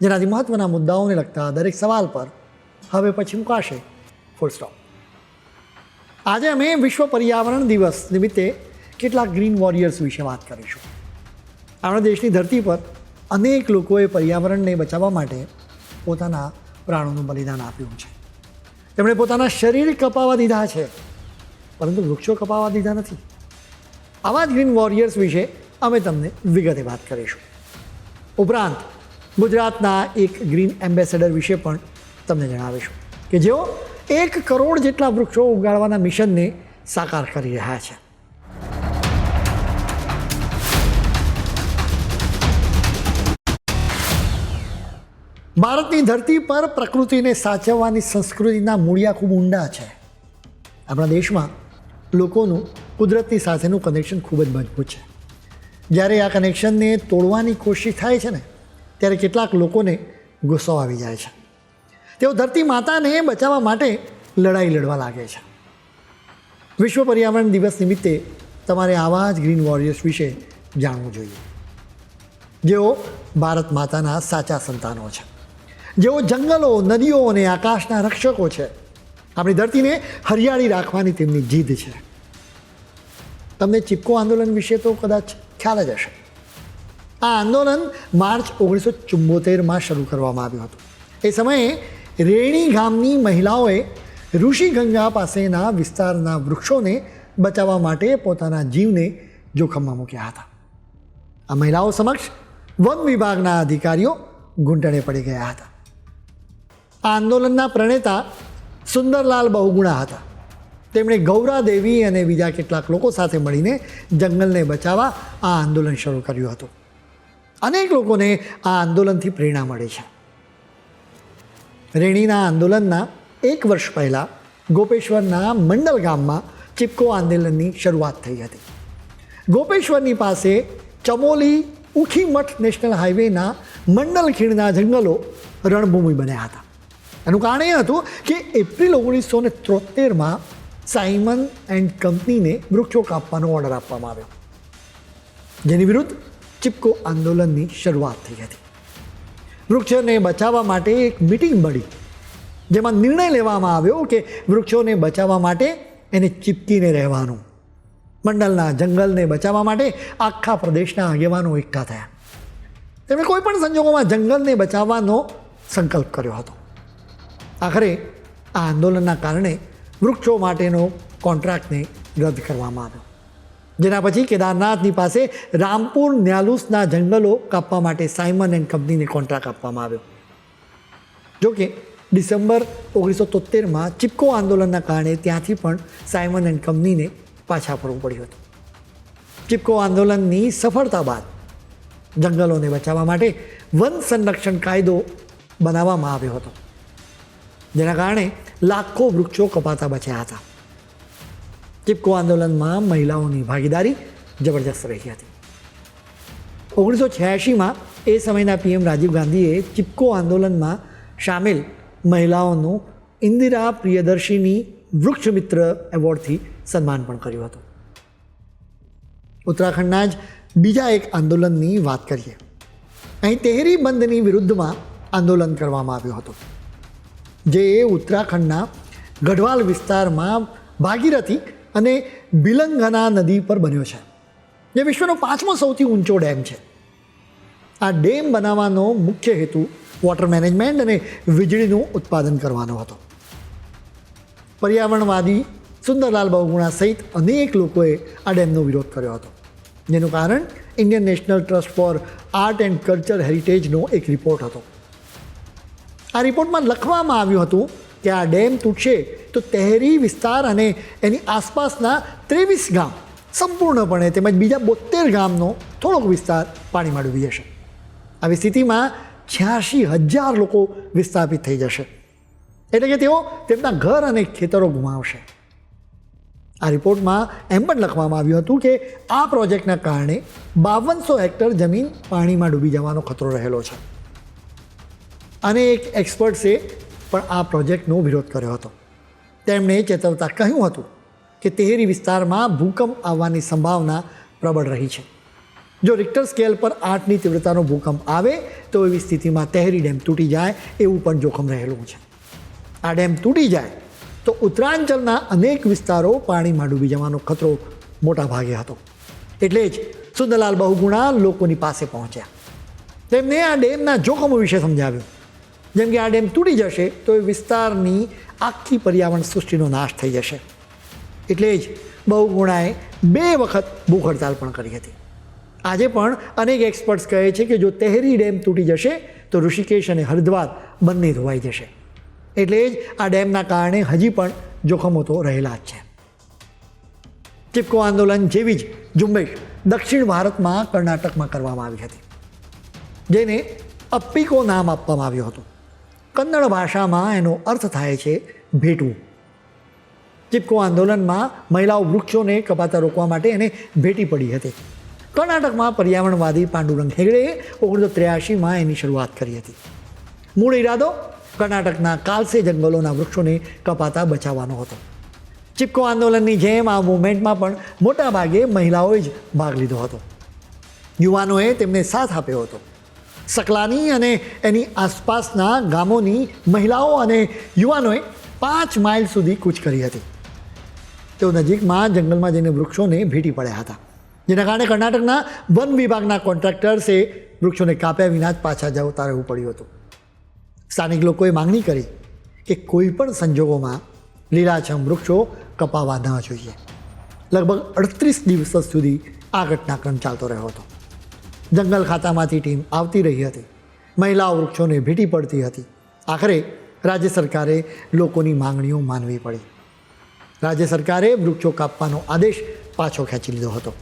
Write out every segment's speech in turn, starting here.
જેનાથી મહત્ત્વના મુદ્દાઓને લગતા દરેક સવાલ પર હવે પછી મુકાશે. ફૂલ સ્ટોપ આજે અમે વિશ્વ પર્યાવરણ દિવસ નિમિત્તે કેટલાક ગ્રીન વોરિયર્સ વિશે વાત કરીશું. આપણા દેશની ધરતી પર અનેક લોકોએ પર્યાવરણને બચાવવા માટે પોતાના પ્રાણોનું બલિદાન આપ્યું છે. તેમણે પોતાના શરીર કપાવા દીધા છે, પરંતુ વૃક્ષો કપાવા દીધા નથી. આવા જ ગ્રીન વોરિયર્સ વિશે અમે તમને વિગતે વાત કરીશું. ઉપરાંત ગુજરાતના એક ગ્રીન એમ્બેસેડર વિશે પણ તમને જણાવીશું કે જેઓ એક કરોડ જેટલા વૃક્ષો ઉગાડવાના મિશનને સાકાર કરી રહ્યા છે. ભારતની ધરતી પર પ્રકૃતિને સાચવવાની સંસ્કૃતિના મૂળિયા ખૂબ ઊંડા છે. આપણા દેશમાં લોકોનું કુદરતની સાથેનું કનેક્શન ખૂબ જ મજબૂત છે. જ્યારે આ કનેક્શનને તોડવાની કોશિશ થાય છે ને ત્યારે કેટલાક લોકોને ગુસ્સો આવી જાય છે. તેઓ ધરતી માતાને બચાવવા માટે લડાઈ લડવા લાગે છે. વિશ્વ પર્યાવરણ દિવસ નિમિત્તે તમારે આવા જ ગ્રીન વોરિયર્સ વિશે જાણવું જોઈએ. જેઓ ભારત માતાના સાચા સંતાનો છે. જેઓ જંગલો, નદીઓ અને આકાશના રક્ષકો છે. આપણી ધરતીને હરિયાળી રાખવાની તેમની જીદ છે. તમને ચિપકો આંદોલન વિશે તો કદાચ ખ્યાલ જ હશે. આ આંદોલન માર્ચ ઓગણીસો ચુંબોતેરમાં શરૂ કરવામાં આવ્યું હતું. એ સમયે રેણી ગામની મહિલાઓએ ઋષિગંગા પાસેના વિસ્તારના વૃક્ષોને બચાવવા માટે પોતાના જીવને જોખમમાં મૂક્યા હતા. આ મહિલાઓ સમક્ષ વન વિભાગના અધિકારીઓ ઘૂંટણે પડી ગયા હતા. આ આંદોલનના પ્રણેતા સુંદરલાલ બહુગુણા હતા. તેમણે ગૌરા દેવી અને બીજા કેટલાક લોકો સાથે મળીને જંગલને બચાવવા આ આંદોલન શરૂ કર્યું હતું. અનેક લોકોને આ આંદોલનથી પ્રેરણા મળી છે. રેણીના આંદોલનના એક વર્ષ પહેલાં ગોપેશ્વરના મંડલ ગામમાં ચિપકો આંદોલનની શરૂઆત થઈ હતી. ગોપેશ્વરની પાસે ચમોલી ઉખીમઠ નેશનલ હાઈવેના મંડલ ખીણના જંગલો રણભૂમિ બન્યા હતા. એનું કારણ એ હતું કે એપ્રિલ ઓગણીસો ને ત્રોતેરમાં સાયમન એન્ડ કંપનીને વૃક્ષો કાપવાનો ઓર્ડર આપવામાં આવ્યો. જેની વિરુદ્ધ ચિપકો આંદોલનની શરૂઆત થઈ હતી. વૃક્ષોને બચાવવા માટે એક મિટિંગ મળી, જેમાં નિર્ણય લેવામાં આવ્યો કે વૃક્ષોને બચાવવા માટે એને ચીપકીને રહેવાનું. મંડળના જંગલને બચાવવા માટે આખા પ્રદેશના આગેવાનો એકઠા થયા. તેમણે કોઈ પણ સંજોગોમાં જંગલને બચાવવાનો સંકલ્પ કર્યો હતો. આખરે આ આંદોલનના કારણે વૃક્ષો માટેનો કોન્ટ્રાક્ટને રદ કરવામાં આવ્યો. જેના પછી કેદારનાથની પાસે રામપુર ન્યાલુસના જંગલો કાપવા માટે સાયમન એન્ડ કંપનીને કોન્ટ્રાક્ટ આપવામાં આવ્યો. જોકે ડિસેમ્બર ઓગણીસો તોતેરમાં ચિપકો આંદોલનના કારણે ત્યાંથી પણ સાયમન એન્ડ કંપનીને પાછા ફરવું પડ્યું હતું. ચિપકો આંદોલનની સફળતા બાદ જંગલોને બચાવવા માટે વન સંરક્ષણ કાયદો બનાવવામાં આવ્યો હતો. જેના કારણે લાખો વૃક્ષો કપાતા બચ્યા હતા. ચિપકો આંદોલનમાં મહિલાઓની ભાગીદારી જબરજસ્ત રહી હતી. ઓગણીસો છ્યાસીમાં એ સમયના પીએમ રાજીવ ગાંધીએ ચિપકો આંદોલનમાં સામેલ મહિલાઓનું ઇન્દિરા પ્રિયદર્શીની વૃક્ષમિત્ર એવોર્ડથી સન્માન પણ કર્યું હતું ઉત્તરાખંડના જ બીજા એક આંદોલનની વાત કરીએ અહીં તેહરી બંધની વિરુદ્ધમાં આંદોલન કરવામાં આવ્યું હતું જે ઉત્તરાખંડના ગઢવાલ વિસ્તારમાં ભાગીરથી અને બિલંગના નદી પર બન્યો છે. જે વિશ્વનો પાંચમો સૌથી ઊંચો ડેમ છે. આ ડેમ બનાવવાનો મુખ્ય હેતુ વોટર મેનેજમેન્ટ અને વીજળીનું ઉત્પાદન કરવાનો હતો. પર્યાવરણવાદી સુંદરલાલ બહુગુણા સહિત અનેક લોકોએ આ ડેમનો વિરોધ કર્યો હતો. જેનું કારણ Indian National Trust for Art and Culture હેરિટેજનો એક રિપોર્ટ હતો. આ રિપોર્ટમાં લખવામાં આવ્યું હતું કે આ ડેમ તૂટશે તો તહેરી, વિસ્તાર અને એની આસપાસના ત્રેવીસ ગામ સંપૂર્ણપણે તેમજ બીજા બોતેર ગામનો થોડોક વિસ્તાર પાણીમાં ડૂબી જશે. આવી સ્થિતિમાં છ્યાસી હજાર લોકો વિસ્થાપિત થઈ જશે. એટલે કે તેઓ તેમના ઘર અને ખેતરો ગુમાવશે. આ રિપોર્ટમાં એમ પણ લખવામાં આવ્યું હતું કે આ પ્રોજેક્ટના કારણે બાવનસો હેક્ટર જમીન પાણીમાં ડૂબી જવાનો ખતરો રહેલો છે. અને એક એક્સપર્ટ્સે પણ આ પ્રોજેક્ટનો વિરોધ કર્યો હતો. તેમણે ચેતવતા કહ્યું હતું કે તેહરી વિસ્તારમાં ભૂકંપ આવવાની સંભાવના પ્રબળ રહી છે. જો રિક્ટર સ્કેલ પર આઠની તીવ્રતાનો ભૂકંપ આવે, તો એવી સ્થિતિમાં તેહરી ડેમ તૂટી જાય એવું પણ જોખમ રહેલું છે. આ ડેમ તૂટી જાય તો ઉત્તરાંચલના અનેક વિસ્તારો પાણીમાં ડૂબી જવાનો ખતરો મોટા ભાગે હતો. એટલે જ સુંદરલાલ બહુગુણા લોકોની પાસે પહોંચ્યા. તેમને આ ડેમના જોખમો વિશે સમજાવ્યું. જેમ કે આ ડેમ તૂટી જશે, તો એ વિસ્તારની આખી પર્યાવરણ સૃષ્ટિનો નાશ થઈ જશે. એટલે જ બહુગુણાએ બે વખત ભૂખ હડતાલ પણ કરી હતી. આજે પણ અનેક એક્સપર્ટ્સ કહે છે કે જો તેહરી ડેમ તૂટી જશે, તો ઋષિકેશ અને હરિદ્વાર બંને ધોવાઈ જશે. એટલે જ આ ડેમના કારણે હજી પણ જોખમો તો રહેલા જ છે. ચિપકો આંદોલન જેવી જ ઝુંબેશ દક્ષિણ ભારતમાં કર્ણાટકમાં કરવામાં આવી હતી. જેને અપ્પિકો નામ આપવામાં આવ્યું હતું. કન્નડ ભાષામાં એનો અર્થ થાય છે ભેટવું. ચિપકો આંદોલનમાં મહિલાઓ વૃક્ષોને કપાતા રોકવા માટે એને ભેટી પડી હતી. કર્ણાટકમાં પર્યાવરણવાદી પાંડુરંગ હેગડેએ ઓગણીસો ત્ર્યાસીમાં એની શરૂઆત કરી હતી. મૂળ ઈરાદો? કર્ણાટકના કાલસે જંગલોના વૃક્ષોને કપાતા બચાવવાનો હતો. ચિપકો આંદોલનની જેમ આ મુવમેન્ટમાં પણ મોટાભાગે મહિલાઓએ જ ભાગ લીધો હતો. યુવાનોએ તેમને સાથ આપ્યો હતો. સકલાની અને એની આસપાસના ગામોની મહિલાઓ અને યુવાનોએ પાંચ માઇલ સુધી કૂચ કરી હતી. તેઓ નજીકમાં જંગલમાં જઈને વૃક્ષોને ભેટી પડ્યા હતા. જેના કારણે કર્ણાટકના વન વિભાગના કોન્ટ્રાક્ટર્સે વૃક્ષોને કાપ્યા વિના જ પાછા જવતા રહેવું પડ્યું હતું. સ્થાનિક લોકોએ માંગણી કરી કે કોઈ પણ સંજોગોમાં લીલાછમ વૃક્ષો કપાવા ન જોઈએ. લગભગ અડત્રીસ દિવસ સુધી આ ઘટનાક્રમ ચાલતો રહ્યો હતો. જંગલ ખાતામાંથી ટીમ આવતી રહી હતી. મહિલાઓ વૃક્ષોને ભેટી પડતી હતી. આખરે રાજ્ય સરકારે લોકોની માંગણીઓ માનવી પડી. રાજ્ય સરકારે વૃક્ષો કાપવાનો આદેશ પાછો ખેંચી લીધો હતો.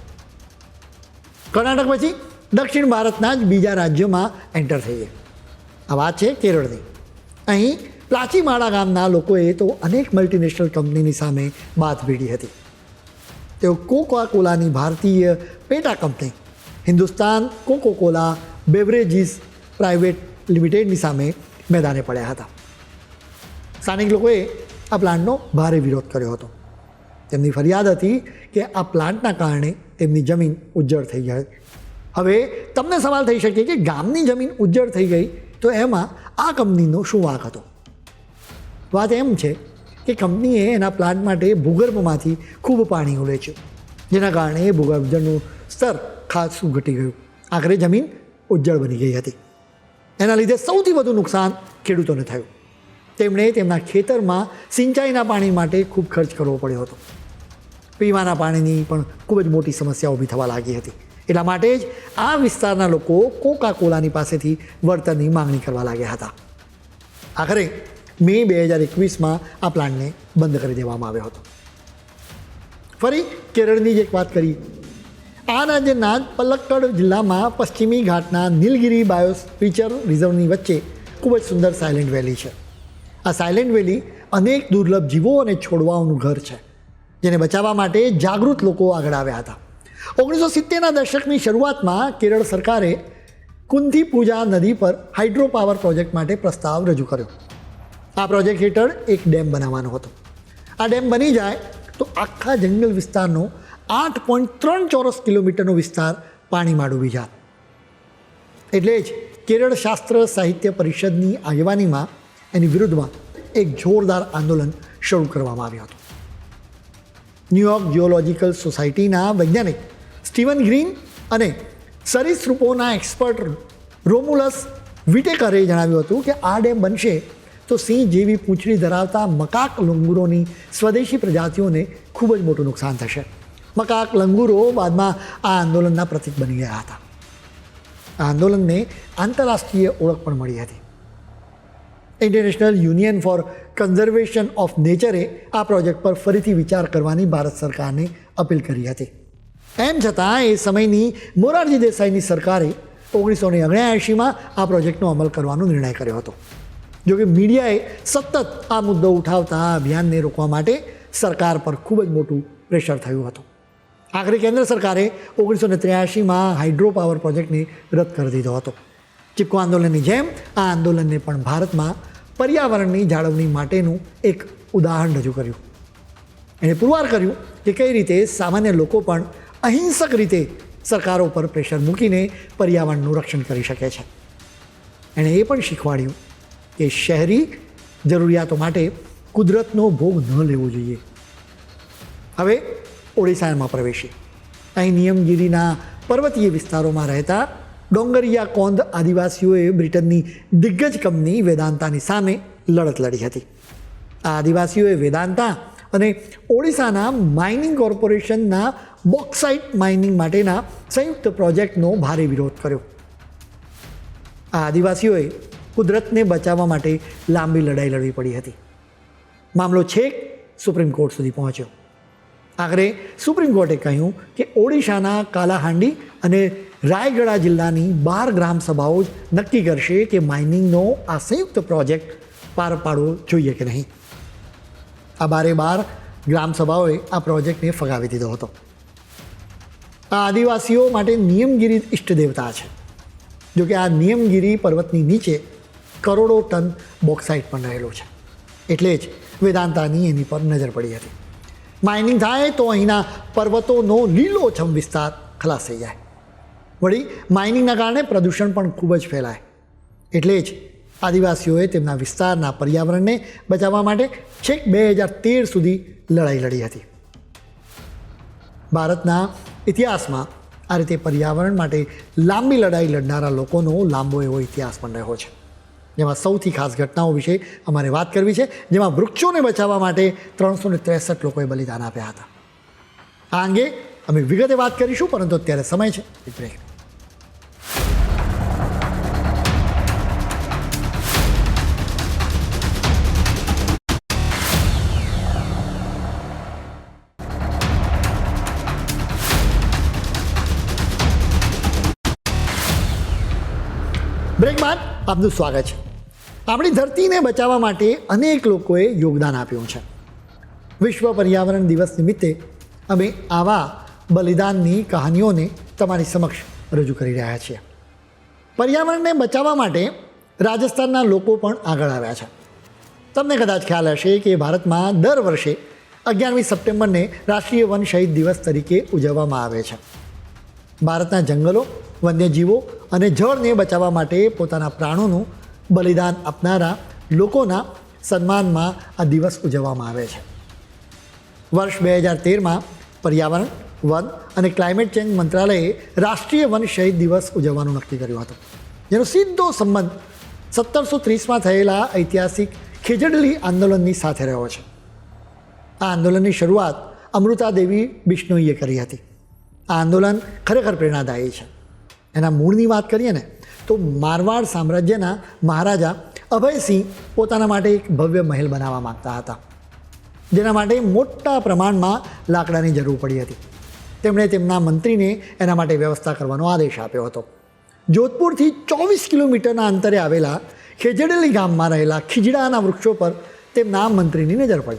કર્ણાટક પછી દક્ષિણ ભારતના જ બીજા રાજ્યોમાં એન્ટર થઈએ આ વાત છે કેરળની. અહીં પ્લાચીમાળા ગામના લોકોએ તો અનેક મલ્ટીનેશનલ કંપનીની સામે બાથ ભીડી હતી. તેઓ કોકા કોલાની ભારતીય પેટા company Hindustan Coca Cola Beverages Private લિમિટેડની સામે મેદાને પડ્યા હતા. સ્થાનિક લોકોએ આ પ્લાન્ટનો ભારે વિરોધ કર્યો હતો. તેમની ફરિયાદ હતી કે આ પ્લાન્ટના કારણે તેમની જમીન ઉજ્જળ થઈ જાય હવે તમને સવાલ થઈ શકે કે ગામની જમીન ઉજ્જળ થઈ ગઈ તો એમાં આ કંપનીનો શું વાંક હતો? વાત એમ છે કે કંપનીએ એના પ્લાન્ટ માટે ભૂગર્ભમાંથી ખૂબ પાણી ઉલેચ્યું જેના કારણે ભૂગર્ભ જળનું સ્તર ખાસું ઘટી ગયું. આખરે જમીન ઉજ્જળ બની ગઈ હતી. એના લીધે સૌથી વધુ નુકસાન ખેડૂતોને થયું. તેમણે તેમના ખેતરમાં સિંચાઈના પાણી માટે ખૂબ ખર્ચ કરવો પડ્યો હતો. પીવાના પાણીની પણ ખૂબ જ મોટી સમસ્યા ઊભી થવા લાગી હતી. એટલા માટે જ આ વિસ્તારના લોકો કોકા કોલાની પાસેથી વળતરની માંગણી કરવા લાગ્યા હતા. આખરે મે બે હજાર એકવીસમાં આ પ્લાન્ટને બંધ કરી દેવામાં આવ્યો હતો. ફરી કેરળની જ એક વાત કરી. આ રાજ્યના પલક્કડ જિલ્લામાં પશ્ચિમી ઘાટના નીલગિરી બાયોસ્પીચર રિઝર્વની વચ્ચે ખૂબ જ સુંદર સાયલેન્ટ વેલી છે. આ સાયલેન્ટ વેલી અનેક દુર્લભ જીવો અને છોડવાઓનું ઘર છે, જેને બચાવવા માટે જાગૃત લોકો આગળ આવ્યા હતા. ઓગણીસો સિત્તેરના દશકની શરૂઆતમાં કેરળ સરકારે કુંથી પૂજા નદી પર હાઇડ્રો પાવર પ્રોજેક્ટ માટે પ્રસ્તાવ રજૂ કર્યો. આ પ્રોજેક્ટ હેઠળ એક ડેમ બનાવવાનો હતો. આ ડેમ બની જાય તો આખા જંગલ વિસ્તારનો આઠ પોઈન્ટ ત્રણ ચોરસ કિલોમીટરનો વિસ્તાર પાણીમાં ડૂબી જાત એટલે જ કેરળ શાસ્ત્ર સાહિત્ય પરિષદની આગેવાનીમાં એની વિરુદ્ધમાં એક જોરદાર આંદોલન શરૂ કરવામાં આવ્યું હતું. ન્યુયોર્ક જિયોલોજિકલ સોસાયટીના વૈજ્ઞાનિક સ્ટીવન ગ્રીન અને સરીસૃપોના એક્સપર્ટ રોમુલસ વિટેકરે જણાવ્યું હતું કે આ ડેમ બનશે તો સિંહ જેવી પૂંછડી ધરાવતા મકાક લુંગુરોની સ્વદેશી પ્રજાતિઓને ખૂબ જ મોટું નુકસાન થશે. મકાક લંગુરો બાદમાં આ આંદોલનના પ્રતીક બની ગયા હતા આ આંદોલનને આંતરરાષ્ટ્રીય ઓળખ પણ મળી હતી International Union for Conservation of નેચરે આ પ્રોજેક્ટ પર ફરીથી વિચાર કરવાની ભારત સરકારને અપીલ કરી હતી એમ છતાં એ સમયની મોરારજી દેસાઈની સરકારે ઓગણીસો ને ઓગણ્યાએંશીમાં આ પ્રોજેક્ટનો અમલ કરવાનો નિર્ણય કર્યો હતો જોકે મીડિયાએ સતત આ મુદ્દો ઉઠાવતા આ અભિયાનને રોકવા માટે સરકાર પર ખૂબ જ મોટું પ્રેશર થયું હતું આખરે કેન્દ્ર સરકારે ઓગણીસો ને ત્ર્યાસીમાં હાઇડ્રો પાવર પ્રોજેક્ટને રદ કરી દીધો હતો. ચિપકો આંદોલનની જેમ આ આંદોલનને પણ ભારતમાં પર્યાવરણની જાળવણી માટેનું એક ઉદાહરણ રજૂ કર્યું. એણે પુરવાર કર્યું કે કઈ રીતે સામાન્ય લોકો પણ અહિંસક રીતે સરકારો પર પ્રેશર મૂકીને પર્યાવરણનું રક્ષણ કરી શકે છે. એણે એ પણ શીખવાડ્યું કે શહેરી જરૂરિયાતો માટે કુદરતનો ભોગ ન લેવો જોઈએ. હવે ઓડિશામાં પ્રવેશી. અહીં નિયમગીરીના પર્વતીય વિસ્તારોમાં રહેતા ડોંગરિયા કોંદ આદિવાસીઓએ બ્રિટનની દિગ્ગજ કંપની વેદાંતાની સામે લડત લડી હતી. આ આદિવાસીઓએ વેદાંતા અને ઓડિશાના માઇનિંગ કોર્પોરેશનના બોક્સાઇટ માઇનિંગ માટેના સંયુક્ત પ્રોજેક્ટનો ભારે વિરોધ કર્યો. આ આદિવાસીઓએ કુદરતને બચાવવા માટે લાંબી લડાઈ લડવી પડી હતી. મામલો છેક સુપ્રીમ કોર્ટ સુધી પહોંચ્યો. આખરે સુપ્રીમ કોર્ટે કહ્યું કે ઓડિશાના કાલાહાંડી અને રાયગડા જિલ્લાની બાર ગ્રામ સભાઓ જ નક્કી કરશે કે માઇનિંગનો આ સંયુક્ત પ્રોજેક્ટ પાર પાડવો જોઈએ કે નહીં. આ બારે બાર ગ્રામ સભાઓએ આ પ્રોજેક્ટને ફગાવી દીધો હતો. આ આદિવાસીઓ માટે નિયમગીરી ઇષ્ટ દેવતા છે. જોકે આ નિયમગીરી પર્વતની નીચે કરોડો ટન બોક્સાઇટ પણ રહેલો છે. એટલે જ વેદાંતાની એની પર નજર પડી હતી. માઇનિંગ થાય તો અહીંના પર્વતોનો લીલોછમ વિસ્તાર ખલાસ થઈ જાય. વળી માઇનિંગના કારણે પ્રદૂષણ પણ ખૂબ જ ફેલાય. એટલે જ આદિવાસીઓએ તેમના વિસ્તારના પર્યાવરણને બચાવવા માટે છેક બે હજાર તેર સુધી લડાઈ લડી હતી. ભારતના ઇતિહાસમાં આ રીતે પર્યાવરણ માટે લાંબી લડાઈ લડનારા લોકોનો લાંબો એવો ઇતિહાસ પણ રહ્યો છે. જેમાં સૌથી ખાસ ઘટનાઓ વિશે અમારે વાત કરવી છે, જેમાં વૃક્ષોને બચાવવા માટે ત્રણસો ને ત્રેસઠ લોકોએ બલિદાન આપ્યા હતા. આ અંગે અમે વિગતે વાત કરીશું, પરંતુ અત્યારે સમય છે. બ્રેક આપનું સ્વાગત છે. આપણી ધરતીને બચાવવા માટે અનેક લોકોએ યોગદાન આપ્યું છે. વિશ્વ પર્યાવરણ દિવસ નિમિત્તે અમે આવા બલિદાનની કહાનીઓને તમારી સમક્ષ રજૂ કરી રહ્યા છીએ. પર્યાવરણને બચાવવા માટે રાજસ્થાનના લોકો પણ આગળ આવ્યા છે. તમને કદાચ ખ્યાલ હશે કે ભારતમાં દર વર્ષે અગિયારમી સપ્ટેમ્બરને રાષ્ટ્રીય વન શહીદ દિવસ તરીકે ઉજવવામાં આવે છે. ભારતના જંગલો વન્યજીવો અને જળને બચાવવા માટે પોતાના પ્રાણોનું બલિદાન આપનારા લોકોના સન્માનમાં આ દિવસ ઉજવવામાં આવે છે. વર્ષ બે હજાર તેરમાં પર્યાવરણ, વન અને ક્લાઇમેટ ચેન્જ મંત્રાલયે રાષ્ટ્રીય વન શહીદ દિવસ ઉજવવાનું નક્કી કર્યું હતું. જેનો સીધો સંબંધ સત્તરસો ત્રીસમાં થયેલા ઐતિહાસિક ખેજડલી આંદોલનની સાથે રહ્યો છે. આ આંદોલનની શરૂઆત અમૃતા દેવી બિશ્નોઈએ કરી હતી. આ આંદોલન ખરેખર પ્રેરણાદાયી છે. એના મૂળની વાત કરીએ ને, તો મારવાડ સામ્રાજ્યના મહારાજા અભયસિંહ પોતાના માટે એક ભવ્ય મહેલ બનાવવા માગતા હતા. જેના માટે મોટા પ્રમાણમાં લાકડાની જરૂર પડી હતી. તેમણે તેમના મંત્રીને એના માટે વ્યવસ્થા કરવાનો આદેશ આપ્યો હતો. જોધપુરથી ચોવીસ કિલોમીટરના અંતરે આવેલા ખેજડેલી ગામમાં રહેલા ખીજડાના વૃક્ષો પર તેમના મંત્રીની નજર પડી.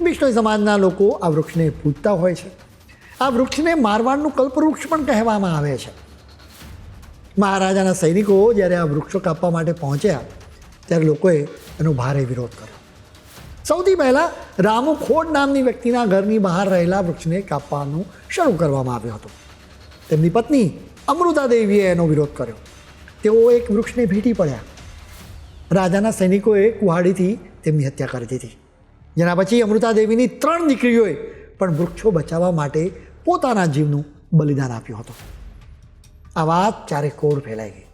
બિશ્નોઈ સમાજના લોકો આ વૃક્ષને પૂજતા હોય છે. આ વૃક્ષને મારવાડનું કલ્પવૃક્ષ પણ કહેવામાં આવે છે. મહારાજાના સૈનિકો જ્યારે આ વૃક્ષો કાપવા માટે પહોંચ્યા, ત્યારે લોકોએ એનો ભારે વિરોધ કર્યો. સૌથી પહેલાં રામુ ખોડ નામની વ્યક્તિના ઘરની બહાર રહેલા વૃક્ષને કાપવાનું શરૂ કરવામાં આવ્યો હતો. તેમની પત્ની અમૃતા દેવીએ એનો વિરોધ કર્યો. તેઓ એક વૃક્ષને ભેટી પડ્યા. રાજાના સૈનિકોએ કુહાડીથી તેમની હત્યા કરી દીધી. જેના પછી અમૃતા દેવીની ત્રણ દીકરીઓએ પણ વૃક્ષો બચાવવા માટે પોતાના જીવનું બલિદાન આપ્યું હતું. આ વાત ચારે કોર ફેલાઈ ગઈ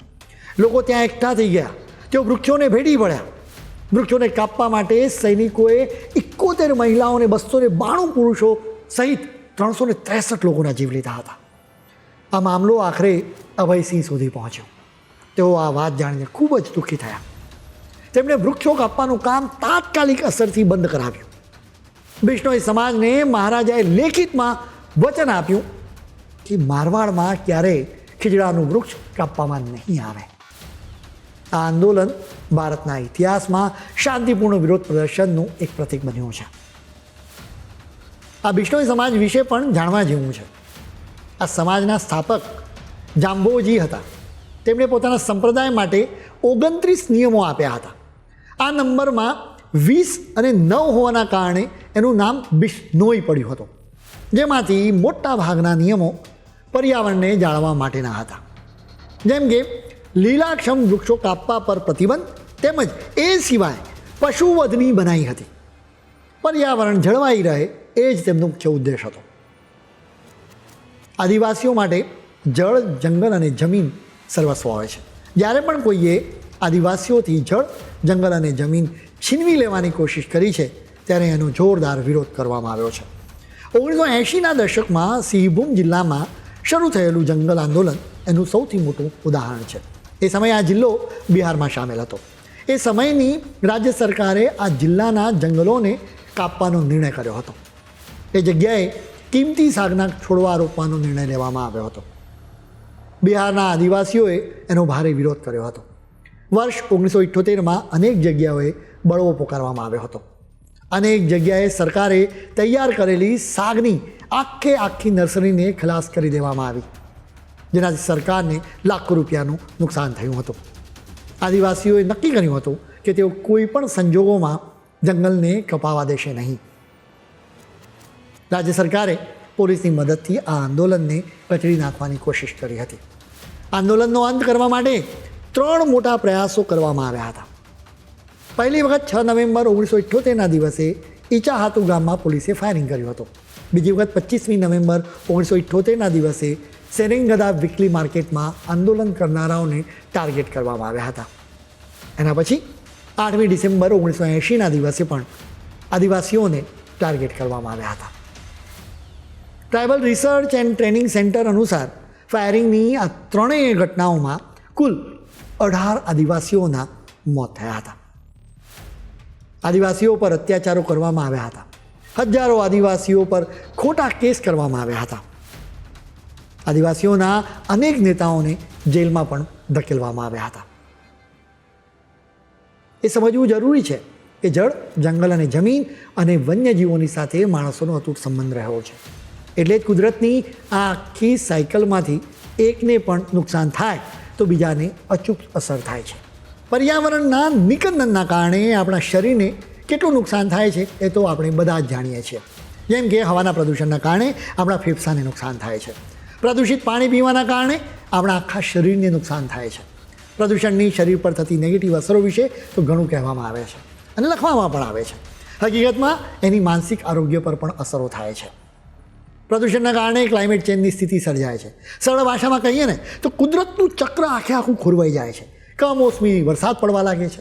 લોકો ત્યાં એકઠા થઈ ગયા તેઓ વૃક્ષોને ભેટી પડ્યા વૃક્ષોને કાપવા માટે સૈનિકોએ એકોતેર મહિલાઓને બસો ને બાણું પુરુષો સહિત ત્રણસો ને ત્રેસઠ લોકોના જીવ લીધા હતા આ મામલો આખરે અભયસિંહ સુધી પહોંચ્યો તેઓ આ વાત જાણીને ખૂબ જ દુઃખી થયા તેમણે વૃક્ષો કાપવાનું કામ તાત્કાલિક અસરથી બંધ કરાવ્યું। બિશ્નોઈ સમાજને મહારાજાએ લેખિતમાં વચન આપ્યું કે મારવાડમાં ક્યારેય ખીજડાનું વૃક્ષ કાપવામાં નહીં આવે. આ આંદોલન ભારતના ઇતિહાસમાં શાંતિપૂર્ણ વિરોધ પ્રદર્શનનું એક પ્રતીક બન્યું છે. આ બિશ્નોઈ સમાજ વિશે પણ જાણવા જેવું છે. આ સમાજના સ્થાપક જાંબોજી હતા. તેમણે પોતાના સંપ્રદાય માટે ઓગણત્રીસ નિયમો આપ્યા હતા. આ નંબરમાં વીસ અને નવ હોવાના કારણે એનું નામ બિશ્નોઈ પડ્યું હતું. જેમાંથી મોટા ભાગના નિયમો પર્યાવરણને જાળવવા માટેના હતા. જેમ કે, લીલાક્ષમ વૃક્ષો કાપવા પર પ્રતિબંધ તેમજ એ સિવાય પશુવધની બનાવી હતી. પર્યાવરણ જળવાઈ રહે એ જ તેમનો મુખ્ય ઉદ્દેશ હતો. આદિવાસીઓ માટે જળ, જંગલ અને જમીન સર્વસ્વ હોય છે. જ્યારે પણ કોઈએ આદિવાસીઓથી જળ, જંગલ અને જમીન છીનવી લેવાની કોશિશ કરી છે, ત્યારે એનો જોરદાર વિરોધ કરવામાં આવ્યો છે. ઓગણીસો એંશીના દશકમાં સિંહભૂમ જિલ્લામાં શરૂ થયેલું જંગલ આંદોલન એનું સૌથી મોટું ઉદાહરણ છે. એ સમયે આ જિલ્લો બિહારમાં સામેલ હતો. એ સમયની રાજ્ય સરકારે આ જિલ્લાના જંગલોને કાપવાનો નિર્ણય કર્યો હતો. એ જગ્યાએ કિંમતી સાગના છોડવા રોપવાનો નિર્ણય લેવામાં આવ્યો હતો. બિહારના આદિવાસીઓએ એનો ભારે વિરોધ કર્યો હતો. વર્ષ ઓગણીસો ઇઠ્ઠોતેરમાં અનેક જગ્યાઓએ બળવો પોકારવામાં આવ્યો હતો. અનેક જગ્યાએ સરકારે તૈયાર કરેલી સાગની આખે આખી નર્સરીને ખલાસ કરી દેવામાં આવી, જેનાથી સરકારને લાખો રૂપિયાનું નુકસાન થયું હતું. આદિવાસીઓએ નક્કી કર્યું હતું કે તેઓ કોઈ પણ સંજોગોમાં જંગલને કપાવા દેશે નહીં. રાજ્ય સરકારે પોલીસની મદદથી આ આંદોલનને કચડી નાખવાની કોશિશ કરી હતી. આંદોલનનો અંત કરવા માટે ત્રણ મોટા પ્રયાસો કરવામાં આવ્યા હતા. પહેલી વખત છ નવેમ્બર ઓગણીસો ઇઠ્યોતેરના દિવસે ઈચાહાતુ ગામમાં પોલીસે ફાયરિંગ કર્યું હતું. બીજી વખત પચીસમી નવેમ્બર ઓગણીસો ઇઠ્યોતેરના દિવસે સેરેંગદા વીકલી માર્કેટમાં આંદોલન કરનારાઓને ટાર્ગેટ કરવામાં આવ્યા હતા. એના પછી આઠમી ડિસેમ્બર ઓગણીસો એંશીના દિવસે પણ આદિવાસીઓને ટાર્ગેટ કરવામાં આવ્યા હતા. Tribal research and training centre અનુસાર ફાયરિંગની આ ત્રણેય ઘટનાઓમાં કુલ અઢાર આદિવાસીઓના મોત થયા હતા. આદિવાસીઓ પર અત્યાચારો કરવામાં આવ્યા હતા. હજારો આદિવાસીઓ પર ખોટા કેસ કરવામાં આવ્યા હતા. આદિવાસીઓના અનેક નેતાઓને જેલમાં પણ ધકેલવામાં આવ્યા હતા. એ સમજવું જરૂરી છે કે જળ, જંગલ અને જમીન અને વન્યજીવોની સાથે માણસોનો અતૂટ સંબંધ રહ્યો છે. એટલે જ કુદરતની આ આખી સાયકલમાંથી એકને પણ નુકસાન થાય તો બીજાને અચૂક અસર થાય છે. પર્યાવરણના નિકંદનના કારણે આપણા શરીરને કેટલું નુકસાન થાય છે એ તો આપણે બધા જ જાણીએ છીએ. જેમ કે હવાના પ્રદૂષણના કારણે આપણા ફેફસાને નુકસાન થાય છે. પ્રદૂષિત પાણી પીવાના કારણે આપણા આખા શરીરને નુકસાન થાય છે. પ્રદૂષણની શરીર પર થતી નેગેટિવ અસરો વિશે તો ઘણું કહેવામાં આવે છે અને લખવામાં પણ આવે છે. હકીકતમાં એની માનસિક આરોગ્ય પર પણ અસરો થાય છે. પ્રદૂષણના કારણે ક્લાઇમેટ ચેન્જની સ્થિતિ સર્જાય છે. સરળ ભાષામાં કહીએ ને, તો કુદરતનું ચક્ર આખે આખું ખોરવાઈ જાય છે. કમોસમી વરસાદ પડવા લાગે છે.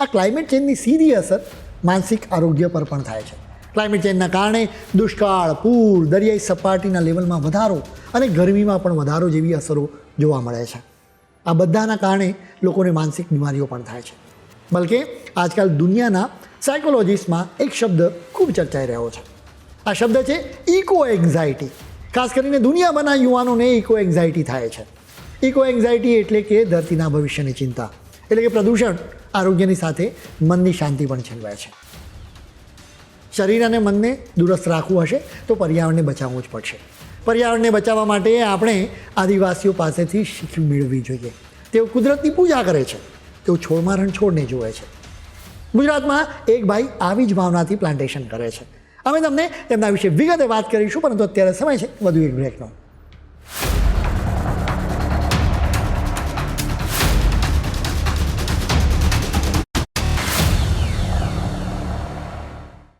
આ ક્લાઇમેટ ચેન્જની સીધી અસર માનસિક આરોગ્ય પર પણ થાય છે. ક્લાઇમેટ ચેન્જના કારણે દુષ્કાળ, પૂર, દરિયાઈ સપાટીના લેવલમાં વધારો અને ગરમીમાં પણ વધારો જેવી અસરો જોવા મળે છે. આ બધાના કારણે લોકોને માનસિક બીમારીઓ પણ થાય છે. બલકે આજકાલ દુનિયાના સાયકોલોજીસ્ટમાં એક શબ્દ ખૂબ ચર્ચાઈ રહ્યો છે. આ શબ્દ છે ઇકો એન્ઝાયટી ખાસ કરીને દુનિયાભરના યુવાનોને ઇકો એન્ઝાયટી થાય છે. ઇકો એન્ઝાયટી એટલે કે ધરતીના ભવિષ્યની ચિંતા. એટલે કે પ્રદૂષણ આરોગ્યની સાથે મનની શાંતિ પણ છેલવાય છે. શરીર અને મનને દુરસ્ત રાખવું હશે તો પર્યાવરણને બચાવવું જ પડશે. પર્યાવરણને બચાવવા માટે આપણે આદિવાસીઓ પાસેથી શીખ મેળવવી જોઈએ. તેઓ કુદરતની પૂજા કરે છે. તેઓ છોડમાં રણછોડને જુએ છે. ગુજરાતમાં એક ભાઈ આવી જ ભાવનાથી પ્લાન્ટેશન કરે છે. અમે તમને તેમના વિશે વિગતે વાત કરીશું, પરંતુ અત્યારે સમય છે. વધુ એક બ્રેકનો